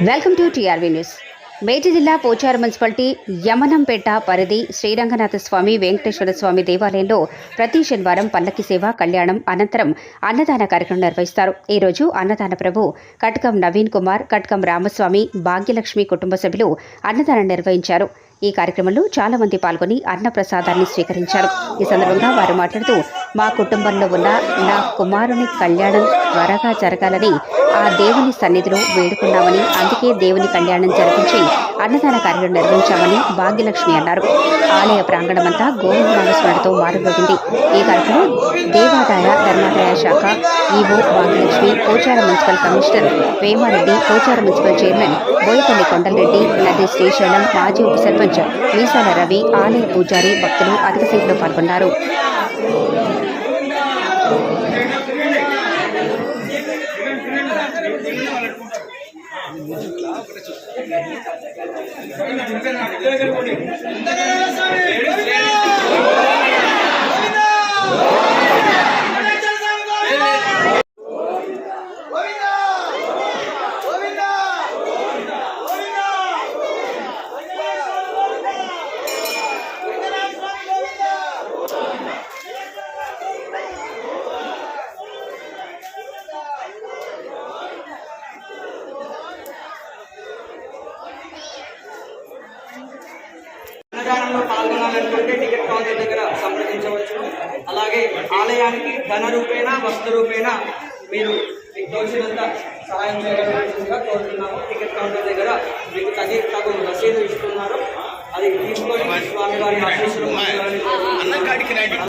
Welcome to TRV news. మేటి జిల్లా పోచారు municipality యమనంపేట పరిధి శ్రీరంగనాథ స్వామి వెంకటేశ్వర స్వామి దేవాలయంలో ప్రతి శనివారం పల్లకి సేవ కళ్యాణం అనంతరం అన్నదాన కార్యక్రమం నిర్వహిస్తారు. ఈ రోజు అన్నదాన ప్రభు కటకం నవీన్ కుమార్ కటకం రామస్వామి భాగ్యలక్ష్మి కుటుంబ సభ్యులు అన్నదానం నిర్వహించారు. ఈ కార్యక్రమంలో చాలా మంది పాల్గొని అన్న ప్రసాదాన్ని స్వీకరించారు. ఈ సందర్భంగా వారు మాట్లాడుతూ మా కుటుంబంలో ఉన్న నా కుమారుని కళ్యాణం త్వరగా జరగాలని ఆ దేవుని సన్నిధిలో వేడుకున్నామని అందుకే దేవుని కళ్యాణం జరిపించి అన్నదాన కార్యక్రమం నిర్వహించామని భాగ్యలక్ష్మి అన్నారు. ఆలయ ప్రాంగణమంతా గోవిందనామస్మరణతో మారుమోగింది. ఈ కార్యక్రమం దేవాదాయ ధర్మాదాయ శాఖ EO Bhagyalakshmi Pochara municipal commissioner Vemareddy Pochara municipal chairman Boyapalli Kondalreddy నది శ్రీశైలం మాజీ ఉప సర్పంచ్ మీసాల రవి ఆలయ పూజారి భక్తులు అధిక సంఖ్యలో పాల్గొన్నారు. అందరూ అన్నదానంలో పాల్గొనాలనుకుంటే టికెట్ కౌంటర్ దగ్గర సంప్రదించవచ్చు. అలాగే ఆలయానికి ధన రూపేణ వస్తు రూపేణ మీరు మీకు తోచినంత సహాయం చేయగలగా కోరుతున్నాము. టికెట్ కౌంటర్ దగ్గర మీకు తగి తగు రసీదు ఇస్తున్నారు. అది తీసుకొని స్వామివారి ఆశీస్సులు కోరుతున్నాము.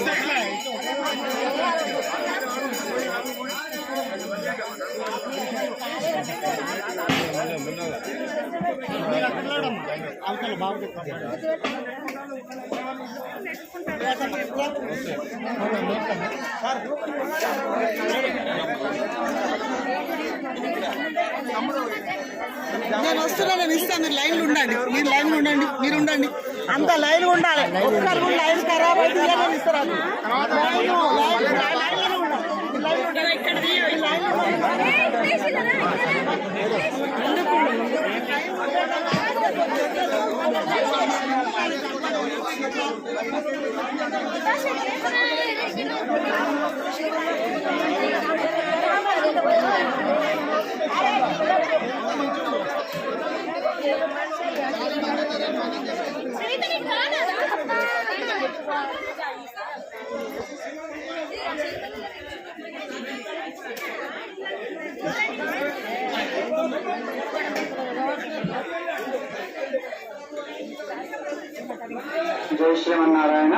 నేను వస్తున్నా నేను ఇస్తాను మీరు లైన్లో ఉండండి. మీరు లైన్లో ఉండండి మీరు ఉండండి. అంత లైన్ ఉండాలి. ఒక్కరు లైన్ ఖరాబ్ అయితే నేను ఇస్తాను లైన్ లైన్ లైన్లోనే ఉండాలి. ఈ ఉండాలి. జై శ్రీమన్నారాయణ.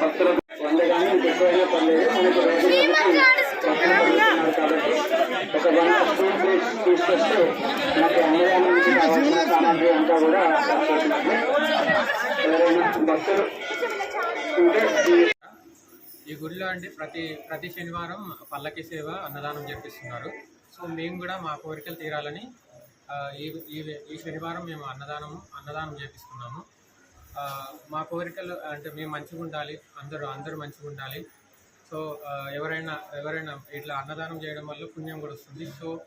భక్తులకు వంద కానీ ఎక్కువైనా పర్లేదు. మనకు రోజు భక్తులు కాబట్టి ఒక స్పీడ్ తీసుకొస్తే మనకి అన్నదానం నుంచి కావాల్సిన సామాగ్రి అంతా కూడా ఎవరైనా భక్తులు ఉంటే ఈ గుడిలో అండి ప్రతి ప్రతి శనివారం పల్లకి సేవ అన్నదానం జరిపిస్తున్నారు. సో మేము కూడా మా కోరికలు తీరాలని ఈ ఈ శనివారం మేము అన్నదానం అన్నదానం చేపిస్తున్నాము. మా కోరికలు అంటే మేము మంచిగా ఉండాలి అందరూ అందరూ మంచిగా ఉండాలి. సో ఎవరైనా ఎవరైనా ఇట్లా అన్నదానం చేయడం వల్ల పుణ్యం కూడా వస్తుంది. సో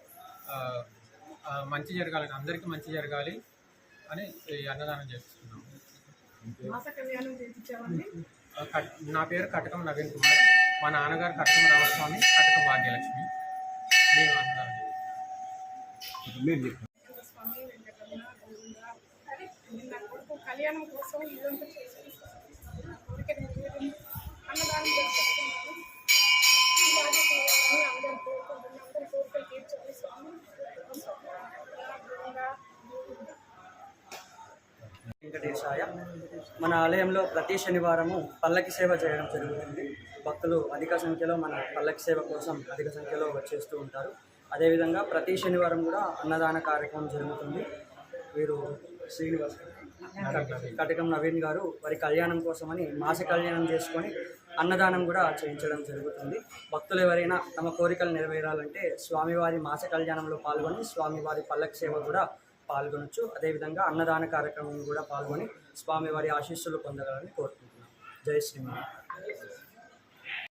మంచి జరగాలని అందరికీ మంచి జరగాలి అని ఈ అన్నదానం కట్- నా పేరు కటకం నవీన్ కుమార్. మా నాన్నగారు కటకం రామస్వామి కటకం భాగ్యలక్ష్మి. మేము అన్నదానం కళ్యాణం కోసం ఇదంతా చేసి అన్నదానం చేసుకుంటున్నాను. ఇలాగే చేయాలని అందరు కోరుకుంటున్నాను. అందరి కోరికలు తీర్చాలి. స్వామి వెంకటేశాయ. మన ఆలయంలో ప్రతి శనివారము పల్లకి సేవ చేయడం జరుగుతుంది. భక్తులు అధిక సంఖ్యలో మన పల్లకి సేవ కోసం అధిక సంఖ్యలో వచ్చేస్తూ ఉంటారు. అదేవిధంగా ప్రతి శనివారం కూడా అన్నదాన కార్యక్రమం జరుగుతుంది. వీరు శ్రీనివాస్ కటకం నవీన్ గారు వారి కళ్యాణం కోసమని మాస కళ్యాణం చేసుకొని అన్నదానం కూడా చేయించడం జరుగుతుంది. భక్తులు ఎవరైనా తమ కోరికలు నెరవేరాలంటే స్వామివారి మాస కళ్యాణంలో పాల్గొని స్వామివారి పల్లక్ సేవ కూడా పాల్గొనొచ్చు. అదేవిధంగా అన్నదాన కార్యక్రమం కూడా పాల్గొని స్వామివారి ఆశీస్సులు పొందగలని కోరుకుంటున్నాను జై శ్రీమన్